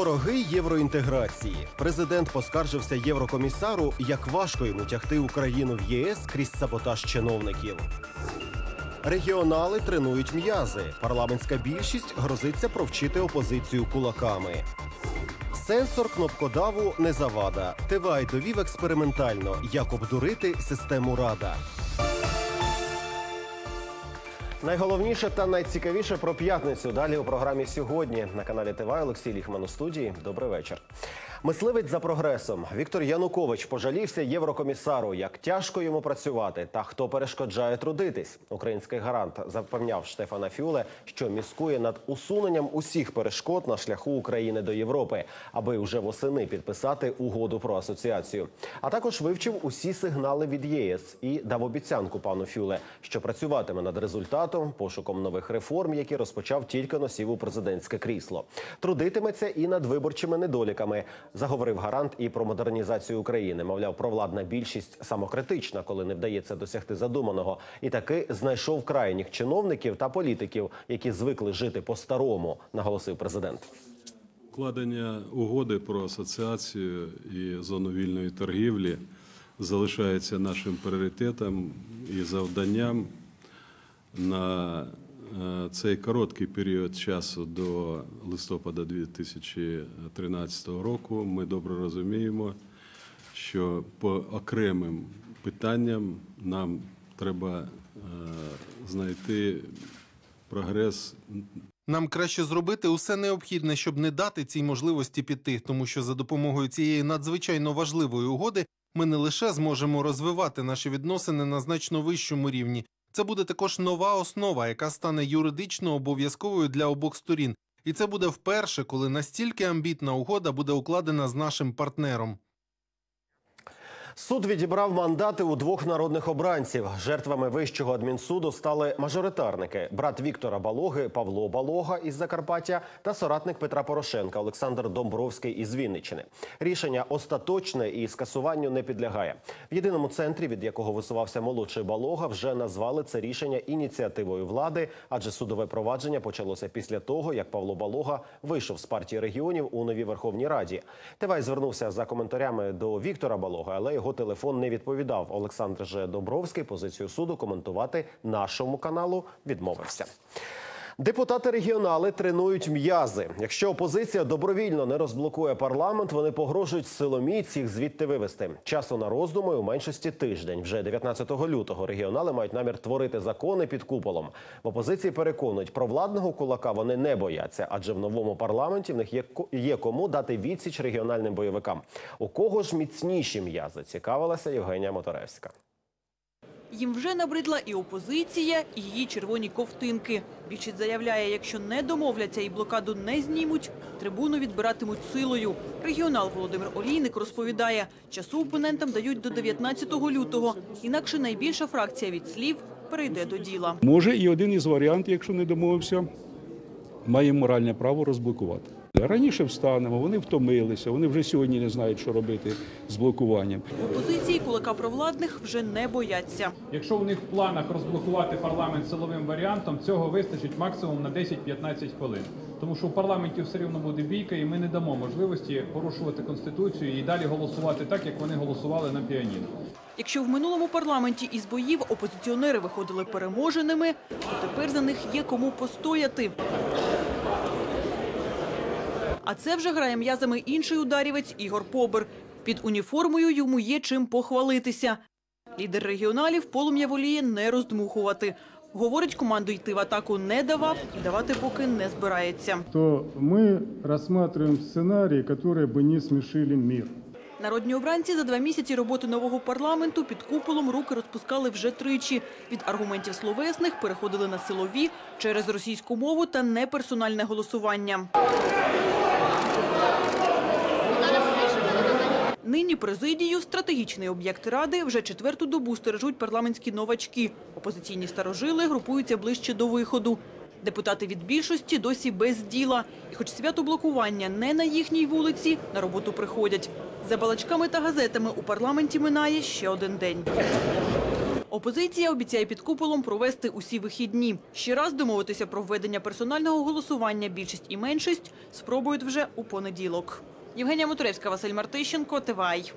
Вороги євроінтеграції. Президент поскаржився єврокомісару, як важко йому тягти Україну в ЄС крізь саботаж чиновників. Регіонали тренують м'язи. Парламентська більшість грозиться провчити опозицію кулаками. Сенсор кнопкодаву не завада. Тивай довів експериментально, як обдурити систему Рада. Найголовніше та найцікавіше про п'ятницю. Далі у програмі сьогодні на каналі ТВ Олексій Ліхман у студії. Добрий вечір. Мисливець за прогресом Віктор Янукович пожалівся єврокомісару, як тяжко йому працювати та хто перешкоджає трудитись. Український гарант запевняв Штефана Фюле, що міскує над усуненням усіх перешкод на шляху України до Європи, аби вже восени підписати угоду про асоціацію. А також вивчив усі сигнали від ЄС і дав обіцянку пану Фюле, що працюватиме над результатом, пошуком нових реформ, які розпочав тільки носів у президентське крісло. Трудитиметься і над виборчими недоліками. Заговорив гарант і про модернізацію України. Мовляв, провладна більшість самокритична, коли не вдається досягти задуманого, і таки знайшов крайніх чиновників та політиків, які звикли жити по-старому, наголосив президент. Укладення угоди про асоціацію і зону вільної торгівлі залишається нашим пріоритетом і завданням на е, цей короткий період часу до листопада 2013 року. Ми добре розуміємо, що по окремим питанням нам треба е, знайти прогрес Нам краще зробити усе необхідне, щоб не дати цій можливості піти, тому що за допомогою цієї надзвичайно важливої угоди ми не лише зможемо розвивати наші відносини на значно вищому рівні. Це буде також нова основа, яка стане юридично обов'язковою для обох сторін. І це буде вперше, коли настільки амбітна угода буде укладена з нашим партнером. Суд відібрав мандати у двох народних обранців. Жертвами вищого адмінсуду стали мажоритарники: брат Віктора Балоги Павло Балога із Закарпаття та соратник Петра Порошенка Олександр Домбровський із Вінниччини. Рішення остаточне і скасуванню не підлягає. В єдиному центрі, від якого висувався молодший Балога, вже назвали це рішення ініціативою влади, адже судове провадження почалося після того, як Павло Балога вийшов з партії регіонів у новій Верховній Раді. Тивай звернувся за коментарями до Віктора Балога, але його телефон не відповідав. Олександр же Добровський позицію суду коментувати нашому каналу відмовився. Депутати регіонали тренують м'язи. Якщо опозиція добровільно не розблокує парламент, вони погрожують силоміць їх звідти вивести. Часу на роздуми у меншості тиждень. Вже 19 лютого регіонали мають намір творити закони під куполом. В опозиції переконують, про владного кулака вони не бояться, адже в новому парламенті в них є, є кому дати відсіч регіональним бойовикам. У кого ж міцніші м'язи? Цікавилася Євгенія Моторевська. Їм вже набридла і опозиція, і її червоні ковтинки. Більшість заявляє, якщо не домовляться і блокаду не знімуть, трибуну відбиратимуть силою. Регіонал Володимир Олійник розповідає, часу опонентам дають до 19 лютого. Інакше найбільша фракція від слів перейде до діла. Може, і один із варіантів, якщо не домовився, має моральне право розблокувати. Раніше встанемо, вони втомилися, вони вже сьогодні не знають, що робити з блокуванням. В опозиції кулака провладних вже не бояться. Якщо у них в планах розблокувати парламент силовим варіантом, цього вистачить максимум на 10-15 хвилин. Тому що в парламенті все рівно буде бійка, і ми не дамо можливості порушувати конституцію і далі голосувати так, як вони голосували на піаніно. Якщо в минулому парламенті із боїв опозиціонери виходили переможеними, то тепер за них є кому постояти. А це вже грає м'язами інший ударівець Ігор Побер. Під уніформою йому є чим похвалитися. Лідер регіоналів полум'я воліє не роздмухувати. Говорить, команду йти в атаку не давав і давати поки не збирається. то мы рассматриваем сценарии, которые бы не смешили мир. Народні обранці за два місяці роботи нового парламенту під куполом руки розпускали вже тричі. Від аргументів словесних переходили на силові через російську мову та неперсональне голосування. Нині президію стратегічний об'єкт ради вже четверту добу стережуть парламентські новачки. Опозиційні старожили групуються ближче до виходу. Депутати від більшості досі без діла. І хоч свято блокування не на їхній вулиці, на роботу приходять. За балачками та газетами у парламенті минає ще один день. Опозиція обіцяє під куполом провести усі вихідні. Ще раз домовитися про введення персонального голосування більшість і меншість спробують вже у понеділок. Євгенія Моторевська, Василь Мартищенко, ТВАЙ.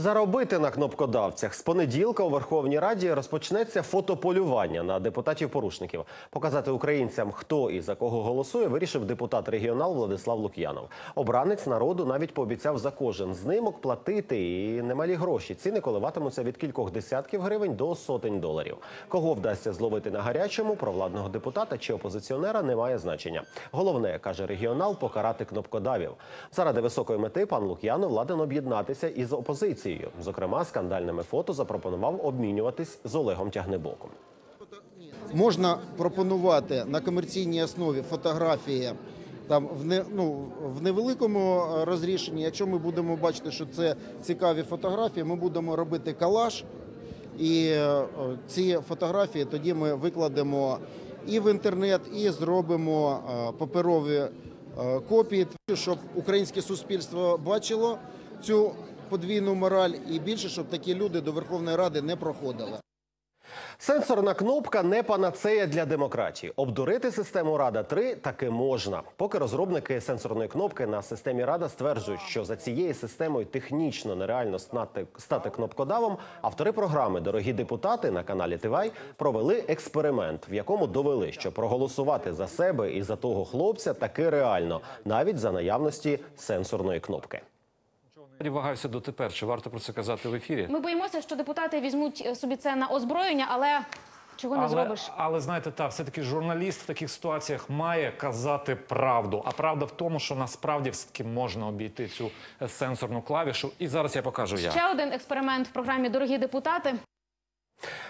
Заробити на кнопкодавцях з понеділка у Верховній Раді розпочнеться фотополювання на депутатів-порушників. Показати українцям, хто і за кого голосує, вирішив депутат регіонал Владислав Лук'янов. Обранець народу навіть пообіцяв за кожен знимок платити і немалі гроші. Ціни коливатимуться від кількох десятків гривень до сотень доларів. Кого вдасться зловити на гарячому, провладного депутата чи опозиціонера немає значення. Головне, каже регіонал, покарати кнопкодавів. Заради високої мети пан Лук'янов ладен об'єднатися із опозицією. Зокрема, скандальними фото запропонував обмінюватись з Олегом Тягнебоком. можна пропонувати на комерційній основі фотографії там в не ну в невеликому е, розрішенні. Якщо ми будемо бачити, що це цікаві фотографії, ми будемо робити колаж, і е, ці фотографії тоді ми викладемо і в інтернет, і зробимо е, паперові копії, щоб українське суспільство бачило цю подвійну мораль, і більше, щоб такі люди до Верховної Ради не проходили. Сенсорна кнопка не панацея для демократії. Обдурити систему Рада 3 таки можна. Поки розробники сенсорної кнопки на системі Рада стверджують, що за цією системою технічно нереально стати, кнопкодавом. Автори програми Дорогі депутати на каналі Тивай провели експеримент, в якому довели, що проголосувати за себе і за того хлопця таки реально, навіть за наявності сенсорної кнопки. Я вагаюся дотепер. Чи варто про це казати в ефірі? Ми боїмося, що депутати візьмуть е, собі це на озброєння, але чого не але, зробиш? але знаєте, так, все-таки журналіст в таких ситуаціях має казати правду. А правда в тому, що насправді все-таки можна обійти цю сенсорну клавішу. І зараз я покажу як. Ще один експеримент в програмі Дорогі депутати.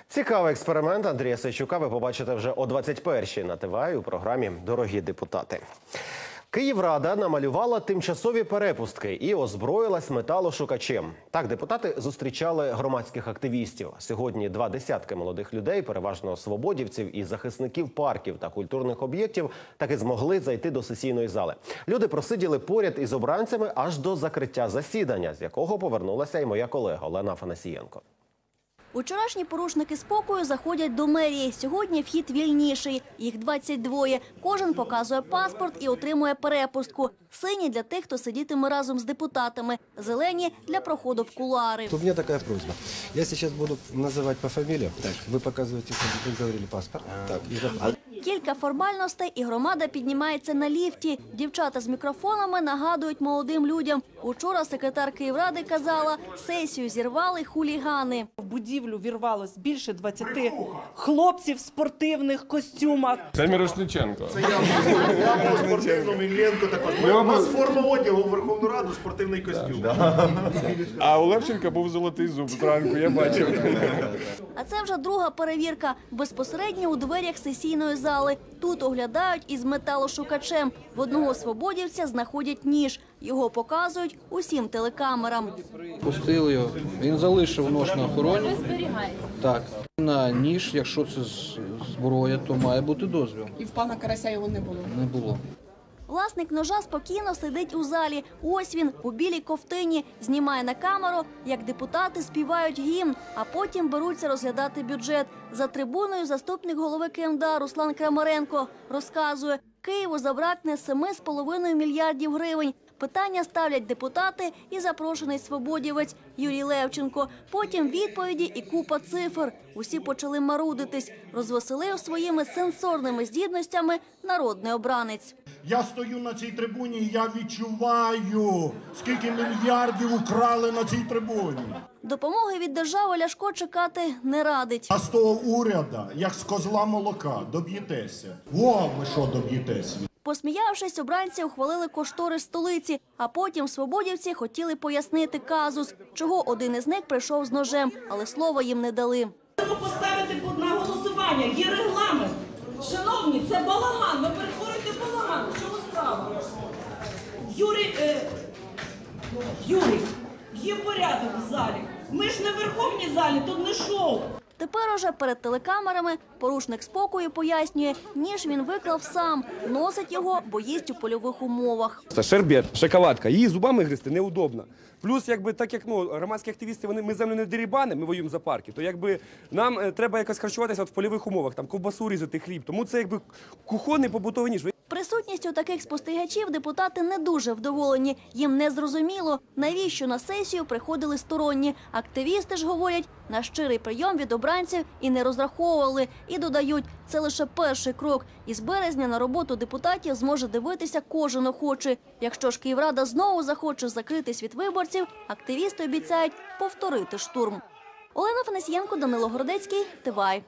Цікавий експеримент Андрія Сейчука ви побачите вже о 21-й на ТВА у програмі Дорогі депутати. Київрада намалювала тимчасові перепустки і озброїлась металошукачем. Так, депутати зустрічали громадських активістів. Сьогодні два десятки молодих людей, переважно свободівців і захисників парків та культурних об'єктів, таки змогли зайти до сесійної зали. Люди просиділи поряд із обранцями аж до закриття засідання, з якого повернулася і моя колега Олена Афанасієнко. Учорашні порушники спокою заходять до мерії. Сьогодні вхід вільніший. Їх 22. Кожен показує паспорт і отримує перепустку. Сині для тих, хто сидітиме разом з депутатами. Зелені для проходу в кулуари. У меня такая просьба. Я сейчас буду называть по фамилиям. Так. Вы показываете, как вы говорили, паспорт. Так. и зап- Кілька формальностей і громада піднімається на ліфті. Дівчата з мікрофонами нагадують молодим людям. Учора секретар Київради казала, сесію зірвали хулігани. В будівлю вірвалось більше 20 хлопців в спортивних костюмах. Це Мірошниченко. Це я спортивному Іллєнко також. У нас форма одягу в Верховну Раду, спортивний костюм. А у Левченка був золотий зуб зранку, я бачив. А це вже друга перевірка безпосередньо у дверях сесійної зали. Тут оглядають із металошукачем. В одного свободівця знаходять ніж. Його показують усім телекамерам. Пустили його. Він залишив нож на охороні. Так. На ніж, якщо це зброя, то має бути дозвіл. І в пана Карася його не було. Не було. Власник ножа спокійно сидить у залі. Ось він у білій ковтині знімає на камеру, як депутати співають гімн, а потім беруться розглядати бюджет. За трибуною заступник голови КМДА Руслан Крамаренко розказує, Києву забракне 7,5 мільярдів гривень. Питання ставлять депутати і запрошений свободівець Юрій Левченко. Потім відповіді і купа цифр. Усі почали марудитись. Розвеселив своїми сенсорними здібностями народний обранець. Я стою на цій трибуні і я відчуваю, скільки мільярдів украли на цій трибуні. Допомоги від держави Ляшко чекати не радить. А з того уряду, як з козла молока, доб'єтеся. Во, ви що доб'єтеся? Посміявшись, обранці ухвалили кошторис столиці, а потім свободівці хотіли пояснити казус, чого один із них прийшов з ножем, але слова їм не дали. Поставити на голосування, є регламент. Шановні, це балаган, ви перетворюєте балаган. В чому справа? Юрій, е, Юрій, є порядок в залі. Ми ж не в верховній залі, тут не шоу. Тепер уже перед телекамерами порушник спокою пояснює, ніж він виклав сам, носить його, бо їсть у польових умовах. Це шербет, шоколадка. Її зубами гризти неудобно. Плюс, якби так як ну громадські активісти, вони ми землю не дерибани, ми воюємо за парки. То якби нам е, треба якось харчуватися от в польових умовах, там ковбасу різати, хліб. Тому це якби кухонний побутовий ніж. Присутністю таких спостерігачів депутати не дуже вдоволені. Їм не зрозуміло, навіщо на сесію приходили сторонні. Активісти ж говорять, на щирий прийом від обранців і не розраховували. І додають, це лише перший крок. І з березня на роботу депутатів зможе дивитися кожен охочий. Якщо ж Київрада знову захоче закритись від виборців, активісти обіцяють повторити штурм. Олена Фанасієнко, Данило Городецький, Тивай.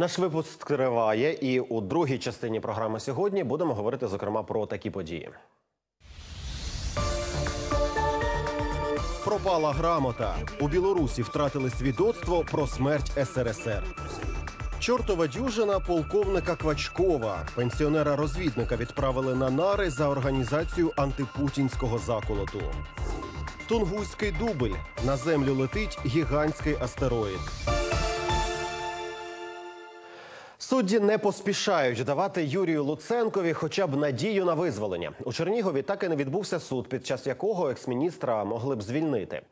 Наш випуск триває, і у другій частині програми сьогодні будемо говорити зокрема про такі події. Пропала грамота. У Білорусі втратили свідоцтво про смерть СРСР. Чортова дюжина полковника Квачкова. Пенсіонера-розвідника відправили на нари за організацію антипутінського заколоту. Тунгуський дубль. На землю летить гігантський астероїд. Судді не поспішають давати Юрію Луценкові хоча б надію на визволення. У Чернігові так і не відбувся суд, під час якого екс-міністра могли б звільнити.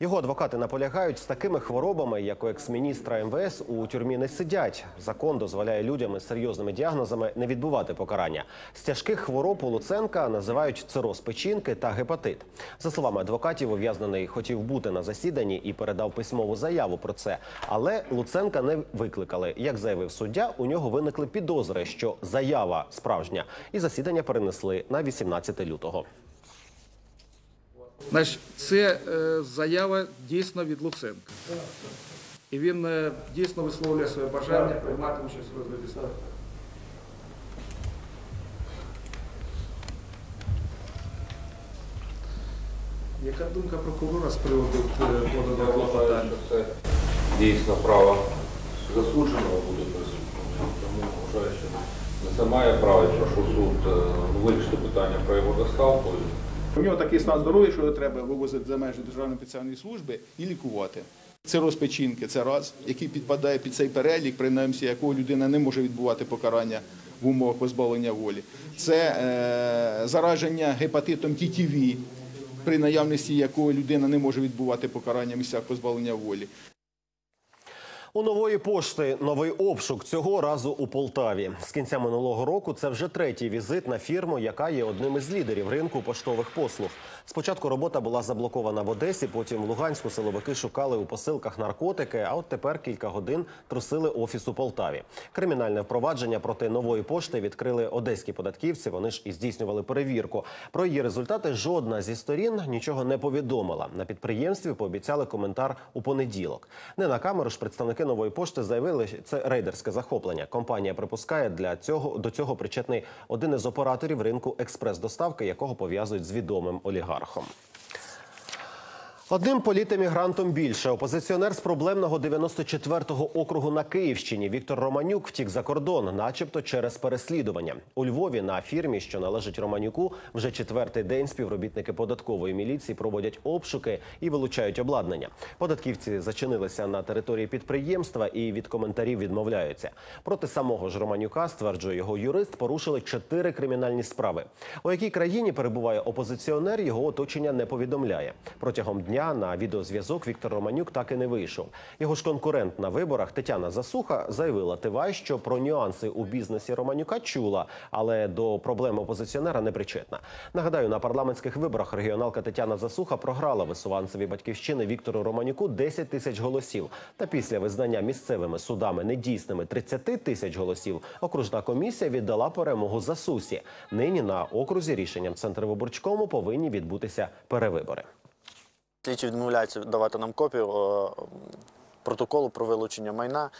Його адвокати наполягають з такими хворобами, як у екс-міністра МВС, у тюрмі не сидять. Закон дозволяє людям із серйозними діагнозами не відбувати покарання. З тяжких хвороб у Луценка називають цироз печінки та гепатит. За словами адвокатів, ув'язнений хотів бути на засіданні і передав письмову заяву про це. Але Луценка не викликали. Як заявив суддя, у нього виникли підозри, що заява справжня, і засідання перенесли на 18 лютого. Значить, це е, заява дійсно від Луценка. І він е, дійсно висловлює своє бажання приймати участь у розгляді справи. Яка думка прокурора з приводу е, поданого клопотання? Дійсно право засудженого буде присутнім. Тому вважаю, що на це має право, прошу суд е, вирішити питання про його доставку. У нього такий стан здоров'я, що його треба вивозити за межі Державної спеціальної служби і лікувати. Це розпечінки, це раз, який підпадає під цей перелік, принаймні якого людина не може відбувати покарання в умовах позбавлення волі. Це е, зараження гепатитом ТТВ, при наявності якого людина не може відбувати покарання в місцях позбавлення волі. У нової пошти новий обшук цього разу у Полтаві. З кінця минулого року це вже третій візит на фірму, яка є одним із лідерів ринку поштових послуг. Спочатку робота була заблокована в Одесі, потім в Луганську силовики шукали у посилках наркотики. А от тепер кілька годин трусили офіс у Полтаві. Кримінальне впровадження проти нової пошти відкрили одеські податківці. Вони ж і здійснювали перевірку. Про її результати жодна зі сторін нічого не повідомила. На підприємстві пообіцяли коментар у понеділок. Не на камеру ж представники нової пошти заявили, що це рейдерське захоплення. Компанія припускає для цього до цього причетний один із операторів ринку експрес-доставки, якого пов'язують з відомим олігархом олігархом. Одним політемігрантом більше опозиціонер з проблемного 94-го округу на Київщині Віктор Романюк втік за кордон, начебто через переслідування. У Львові на фірмі, що належить Романюку, вже четвертий день співробітники податкової міліції проводять обшуки і вилучають обладнання. Податківці зачинилися на території підприємства і від коментарів відмовляються. Проти самого ж Романюка, стверджує його юрист, порушили чотири кримінальні справи. У якій країні перебуває опозиціонер, його оточення не повідомляє. Протягом дня на відеозв'язок Віктор Романюк так і не вийшов. Його ж конкурент на виборах Тетяна Засуха заявила Тивай, що про нюанси у бізнесі Романюка чула, але до проблем опозиціонера не причетна. Нагадаю, на парламентських виборах регіоналка Тетяна Засуха програла висуванцеві батьківщини Віктору Романюку 10 тисяч голосів. Та після визнання місцевими судами недійсними 30 тисяч голосів окружна комісія віддала перемогу Засусі. Нині на окрузі рішенням Центрвиборчкому повинні відбутися перевибори. Слідчі відмовляються давати нам копію е, протоколу про вилучення майна,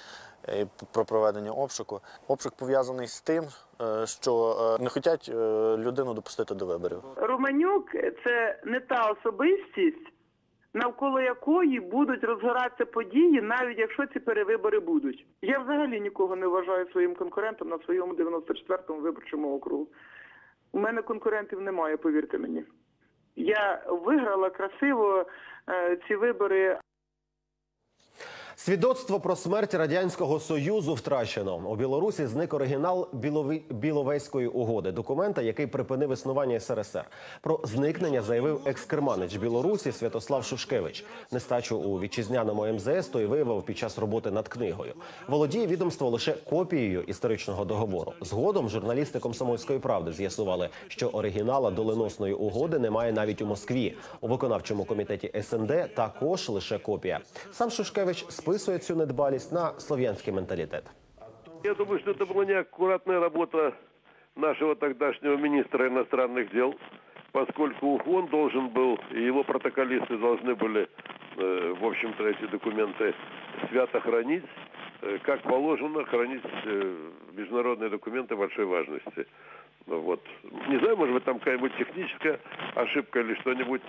е, про проведення обшуку. Обшук пов'язаний з тим, е, що не хочуть людину допустити до виборів. Романюк це не та особистість, навколо якої будуть розгоратися події, навіть якщо ці перевибори будуть. Я взагалі нікого не вважаю своїм конкурентом на своєму 94-му виборчому округу. У мене конкурентів немає, повірте мені. Я виграла красиво е, ці вибори Свідоцтво про смерть радянського союзу втрачено. У Білорусі зник оригінал Білові... Біловезької угоди, документа, який припинив існування СРСР. Про зникнення заявив екскерманич Білорусі Святослав Шушкевич. Нестачу у вітчизняному МЗС той виявив під час роботи над книгою. Володіє відомство лише копією історичного договору. Згодом журналісти комсомольської правди з'ясували, що оригінала доленосної угоди немає навіть у Москві. У виконавчому комітеті СНД також лише копія. Сам Шушкевич списує цю недбалість на слов'янський менталітет. Я думаю, что это была неаккуратная работа нашего тогдашнего министра иностранных дел, поскольку он должен был, и его протоколисты должны были, э, в общем-то, эти документы свято хранить, э, как положено хранить э, международные документы большой важности. Ну Вот. Не знаю, может быть, там какая-нибудь техническая ошибка или что-нибудь.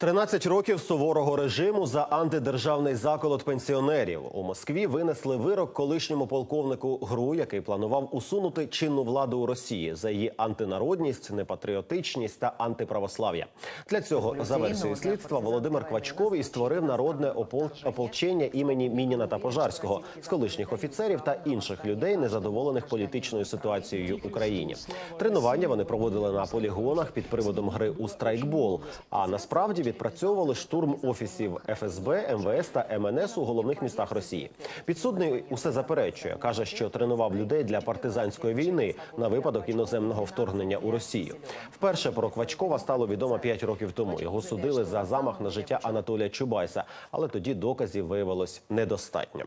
13 років суворого режиму за антидержавний заколот пенсіонерів у Москві винесли вирок колишньому полковнику ГРУ, який планував усунути чинну владу у Росії за її антинародність, непатріотичність та антиправослав'я. Для цього за версією слідства Володимир Квачков і створив народне опол- ополчення імені Мініна та Пожарського з колишніх офіцерів та інших людей, незадоволених політичною ситуацією в Україні. Тренування вони проводили на полігонах під приводом гри у страйкбол. А насправді відпрацьовували штурм офісів ФСБ, МВС та МНС у головних містах Росії. Підсудний усе заперечує, каже, що тренував людей для партизанської війни на випадок іноземного вторгнення у Росію. Вперше про Квачкова стало відомо 5 років тому. Його судили за замах на життя Анатолія Чубайса, але тоді доказів виявилось недостатньо.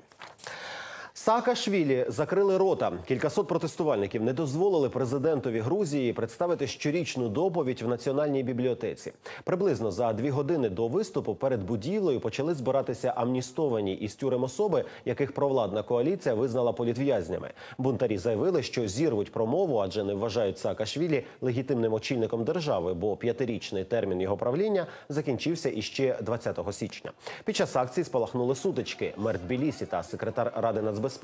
Саакашвілі закрили рота. Кількасот протестувальників не дозволили президентові Грузії представити щорічну доповідь в національній бібліотеці. Приблизно за дві години до виступу перед будівлею почали збиратися амністовані із тюрем особи, яких провладна коаліція визнала політв'язнями. Бунтарі заявили, що зірвуть промову, адже не вважають Саакашвілі легітимним очільником держави, бо п'ятирічний термін його правління закінчився іще 20 січня. Під час акції спалахнули сутички. Мер Тбілісі та секретар Ради нацбезпеки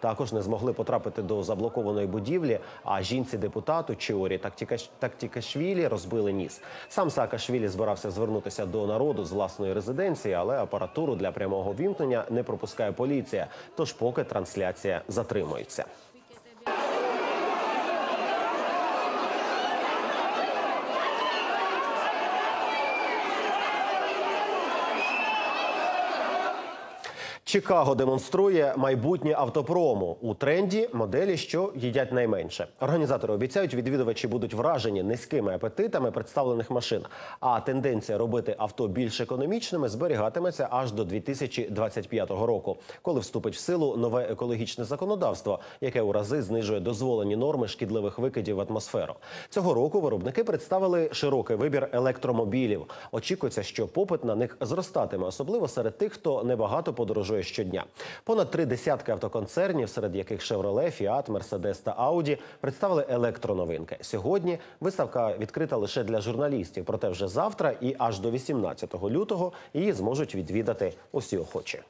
також не змогли потрапити до заблокованої будівлі. А жінці депутату Чіорі Тактікаш- Тактікашвілі розбили ніс. Сам Саакашвілі збирався звернутися до народу з власної резиденції, але апаратуру для прямого вімкнення не пропускає поліція. Тож поки трансляція затримується. Чикаго демонструє майбутнє автопрому у тренді моделі, що їдять найменше. Організатори обіцяють, відвідувачі будуть вражені низькими апетитами представлених машин. А тенденція робити авто більш економічними зберігатиметься аж до 2025 року, коли вступить в силу нове екологічне законодавство, яке у рази знижує дозволені норми шкідливих викидів в атмосферу. Цього року виробники представили широкий вибір електромобілів. Очікується, що попит на них зростатиме, особливо серед тих, хто небагато подорожує щодня. Понад три десятки автоконцернів, серед яких Chevrolet, Fiat, Mercedes та Audi, представили електроновинки. Сьогодні виставка відкрита лише для журналістів. Проте вже завтра і аж до 18 лютого її зможуть відвідати усі охочі.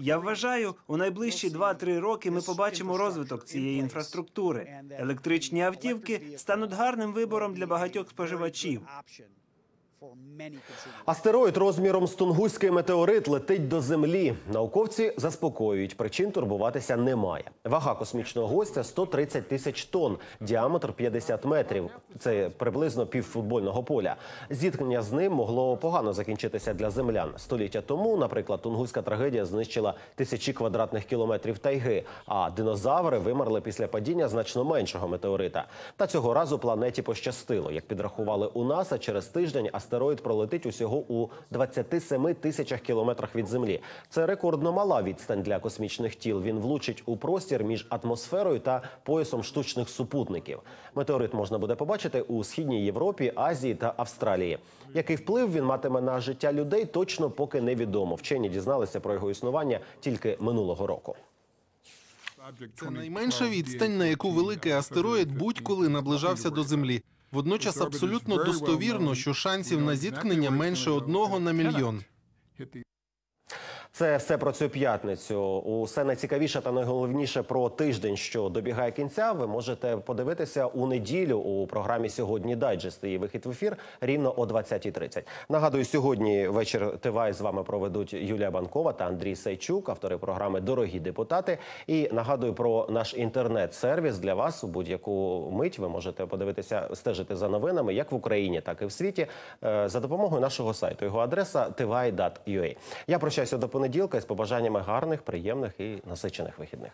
Я вважаю, у найближчі 2-3 роки ми побачимо розвиток цієї інфраструктури. Електричні автівки стануть гарним вибором для багатьох споживачів. Астероїд розміром з тунгуський метеорит летить до землі. Науковці заспокоюють, причин турбуватися немає. Вага космічного гостя 130 тисяч тонн, діаметр 50 метрів. Це приблизно півфутбольного поля. Зіткнення з ним могло погано закінчитися для землян. Століття тому, наприклад, тунгуська трагедія знищила тисячі квадратних кілометрів тайги, а динозаври вимерли після падіння значно меншого метеорита. Та цього разу планеті пощастило. Як підрахували у НАСА, через тиждень астероїд пролетить усього у 27 тисячах кілометрах від Землі. Це рекордно мала відстань для космічних тіл. Він влучить у простір між атмосферою та поясом штучних супутників. Метеорит можна буде побачити у східній Європі, Азії та Австралії. Який вплив він матиме на життя людей, точно поки невідомо. Вчені дізналися про його існування тільки минулого року. Це найменша відстань, на яку великий астероїд будь-коли наближався до Землі. Водночас абсолютно достовірно, що шансів на зіткнення менше одного на мільйон. Це все про цю п'ятницю. Усе найцікавіше та найголовніше про тиждень, що добігає кінця. Ви можете подивитися у неділю у програмі сьогодні дайджест. Її вихід в ефір рівно о 20.30. Нагадую, сьогодні вечір Тивай з вами проведуть Юлія Банкова та Андрій Сайчук, автори програми Дорогі депутати. І нагадую про наш інтернет-сервіс для вас у будь-яку мить. Ви можете подивитися, стежити за новинами як в Україні, так і в світі е, за допомогою нашого сайту. Його адреса tivai.ua. Я прощаюся до понеділка з побажаннями гарних, приємних і насичених вихідних.